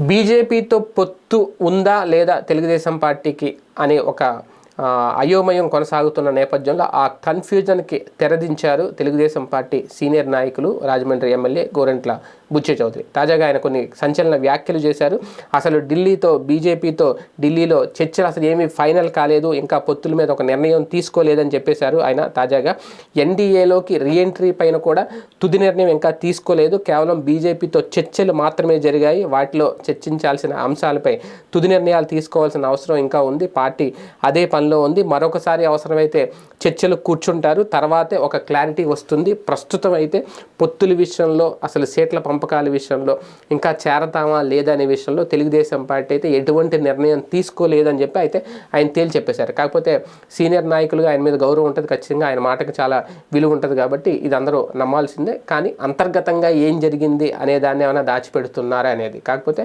బీజేపీతో పొత్తు ఉందా లేదా తెలుగుదేశం పార్టీకి అనే ఒక అయోమయం కొనసాగుతున్న నేపథ్యంలో ఆ కన్ఫ్యూజన్కి తెరదించారు తెలుగుదేశం పార్టీ సీనియర్ నాయకులు రాజమండ్రి ఎమ్మెల్యే గోరంట్ల బుచ్చే చౌదరి. తాజాగా ఆయన కొన్ని సంచలన వ్యాఖ్యలు చేశారు. అసలు ఢిల్లీతో బీజేపీతో ఢిల్లీలో చర్చలు అసలు ఏమీ ఫైనల్ కాలేదు ఇంకా పొత్తుల మీద ఒక నిర్ణయం తీసుకోలేదని చెప్పేశారు ఆయన. తాజాగా ఎన్డీఏలోకి రీఎంట్రీ పైన కూడా తుది నిర్ణయం ఇంకా తీసుకోలేదు. కేవలం బీజేపీతో చర్చలు మాత్రమే జరిగాయి. వాటిలో చర్చించాల్సిన అంశాలపై తుది నిర్ణయాలు తీసుకోవాల్సిన అవసరం ఇంకా ఉంది. పార్టీ అదే పనులు ఉంది. మరొకసారి అవసరమైతే చర్చలు కూర్చుంటారు. తర్వాతే ఒక క్లారిటీ వస్తుంది. ప్రస్తుతం అయితే పొత్తుల విషయంలో అసలు సీట్ల పంపకాల విషయంలో ఇంకా చేరతామా లేదా అనే విషయంలో తెలుగుదేశం పార్టీ అయితే ఎటువంటి నిర్ణయం తీసుకోలేదని చెప్పి అయితే ఆయన తేల్చి చెప్పేశారు కాకపోతే సీనియర్ నాయకులుగా ఆయన మీద గౌరవం ఉంటుంది ఖచ్చితంగా. ఆయన మాటకు చాలా విలువ ఉంటుంది కాబట్టి ఇది అందరూ నమ్మాల్సిందే. కానీ అంతర్గతంగా ఏం జరిగింది అనే దాన్ని ఏమైనా దాచిపెడుతున్నారా అనేది. కాకపోతే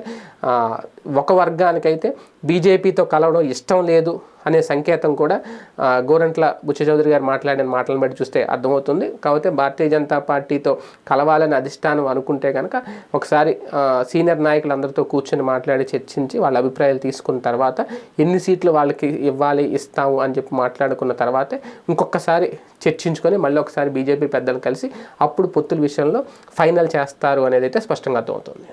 ఒక వర్గానికైతే బీజేపీతో కలవడం ఇష్టం లేదు అనే సంకేతం కూడా గోరంట్ల బుచ్చ చౌదరి గారు మాట్లాడిన మాటలను బట్టి చూస్తే అర్థమవుతుంది. కాకపోతే భారతీయ జనతా పార్టీతో కలవాలని అధిష్టానం అనుకుంటే కనుక ఒకసారి సీనియర్ నాయకులందరితో కూర్చొని మాట్లాడి చర్చించి వాళ్ళ అభిప్రాయాలు తీసుకున్న తర్వాత ఎన్ని సీట్లు వాళ్ళకి ఇవ్వాలి ఇస్తాము అని చెప్పి మాట్లాడుకున్న తర్వాతే ఇంకొకసారి చర్చించుకొని మళ్ళీ ఒకసారి బీజేపీ పెద్దలు కలిసి అప్పుడు పొత్తుల విషయంలో ఫైనల్ చేస్తారు అనేది అయితే స్పష్టంగా అర్థమవుతుంది.